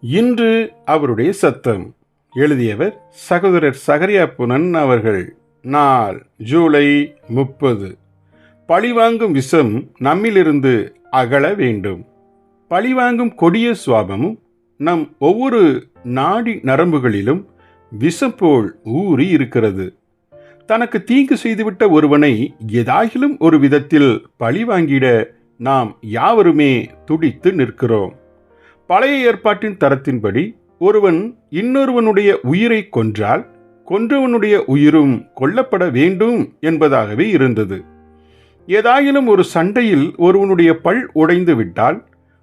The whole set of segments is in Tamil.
இன்று அவருடைய சத்தம். எழுதியவர் சகோதரர் சகரியா புனன் அவர்கள். நாள் ஜூலை முப்பது. பழிவாங்கும் விஷம் நம்மிலிருந்து அகல வேண்டும். பழிவாங்கும் கொடிய சுவாபமும் நம் ஒவ்வொரு நாடி நரம்புகளிலும் விஷம் போல் ஊறி இருக்கிறது. தனக்கு தீங்கு செய்துவிட்ட ஒருவனை ஏதாகிலும் ஒரு விதத்தில் பழிவாங்கிட நாம் யாவருமே துடித்து நிற்கிறோம். பழைய ஏற்பாட்டின் தரத்தின்படி ஒருவன் இன்னொருவனுடைய உயிரை கொன்றால் கொன்றவனுடைய உயிரும் கொல்லப்பட வேண்டும் என்பதாகவே இருந்தது. ஏதாயிலும் ஒரு சண்டையில் ஒருவனுடைய பல் உடைந்து விட்டால்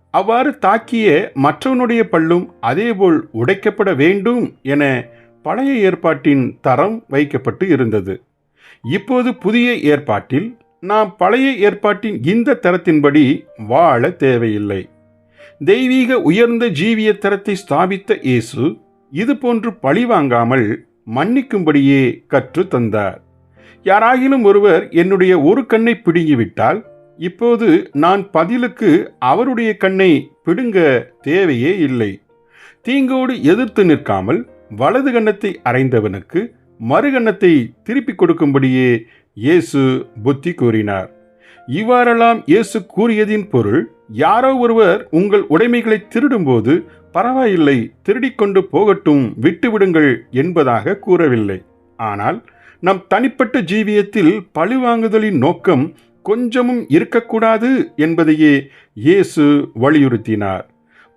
அவ்வாறு தாக்கிய மற்றவனுடைய பல்லும் அதேபோல் உடைக்கப்பட வேண்டும் என பழைய ஏற்பாட்டின் தரம் வைக்கப்பட்டு இருந்தது. இப்போது புதிய ஏற்பாட்டில் நாம் பழைய ஏற்பாட்டின் இந்த தரத்தின்படி வாழ தேவையில்லை. தெய்வீக உயர்ந்த ஜீவிய தரத்தை ஸ்தாபித்த இயேசு இது போன்று பழிவாங்காமல் மன்னிக்கும்படியே கற்று தந்தார். யாராகிலும் ஒருவர் என்னுடைய ஒரு கண்ணை பிடுங்கிவிட்டால் இப்போது நான் பதிலுக்கு அவருடைய கண்ணை பிடுங்க தேவையே இல்லை. தீங்கோடு எதிர்த்து நிற்காமல் வலது கன்னத்தை அறைந்தவனுக்கு மறுகண்ணத்தை திருப்பிக் கொடுக்கும்படியே இயேசு புத்தி கூறினார். இவ்வாறெல்லாம் இயேசு கூறியதின் பொருள் யாரோ ஒருவர் உங்கள் உடைமைகளை திருடும்போது பரவாயில்லை திருடிக்கொண்டு போகட்டும் விட்டுவிடுங்கள் என்பதாக கூறவில்லை. ஆனால் நம் தனிப்பட்ட ஜீவியத்தில் பழிவாங்குதலின் நோக்கம் கொஞ்சமும் இருக்கக்கூடாது என்பதையே இயேசு வலியுறுத்தினார்.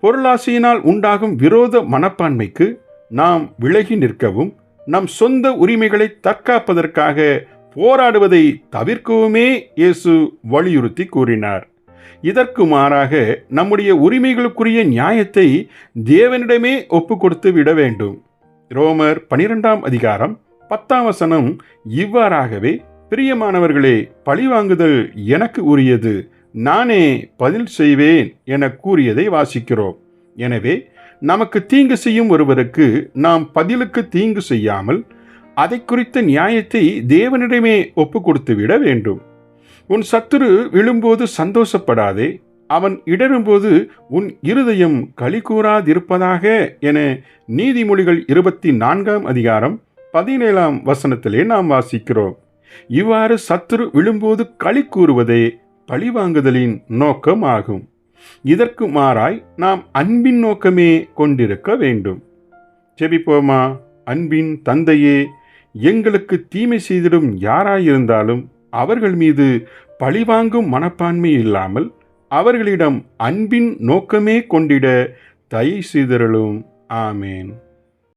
பொருளாசையினால் உண்டாகும் விரோத மனப்பான்மைக்கு நாம் விலகி நிற்கவும் நம் சொந்த உரிமைகளை தற்காப்பதற்காக போராடுவதை தவிர்க்கவுமே இயேசு வலியுறுத்தி கூறினார். இதற்கு மாறாக நம்முடைய உரிமைகளுக்குரிய நியாயத்தை தேவனிடமே ஒப்பு கொடுத்து விட வேண்டும். ரோமர் பனிரெண்டாம் அதிகாரம் பத்தாம் வசனம் இவ்வாறாகவே பிரியமானவர்களே பழிவாங்குதல் எனக்கு உரியது. நானே பதில் செய்வேன் என கூறியதை வாசிக்கிறோம். எனவே நமக்கு தீங்கு செய்யும் ஒருவருக்கு நாம் பதிலுக்கு தீங்கு செய்யாமல் அதை குறித்த நியாயத்தை தேவனிடமே ஒப்பு கொடுத்து விட வேண்டும். உன் சத்துரு விழும்போது சந்தோஷப்படாதே. அவன் இடரும்போது உன் இருதயம் களி கூறாதிருப்பதாக என நீதிமொழிகள் இருபத்தி நான்காம் அதிகாரம் பதினேழாம் வசனத்திலே நாம் வாசிக்கிறோம். இவ்வாறு சத்துரு விழும்போது களி கூறுவதே பழிவாங்குதலின் நோக்கம் ஆகும் இதற்கு மாறாய் நாம் அன்பின் நோக்கமே கொண்டிருக்க வேண்டும். செபிப்போமா? அன்பின் தந்தையே எங்களுக்கு தீமை செய்திடும் யாராயிருந்தாலும் அவர்கள் மீது பழிவாங்கும் மனப்பான்மை இல்லாமல் அவர்களிடம் அன்பின் நோக்கமே கொண்டிட தயை செய்தருளும் ஆமேன்.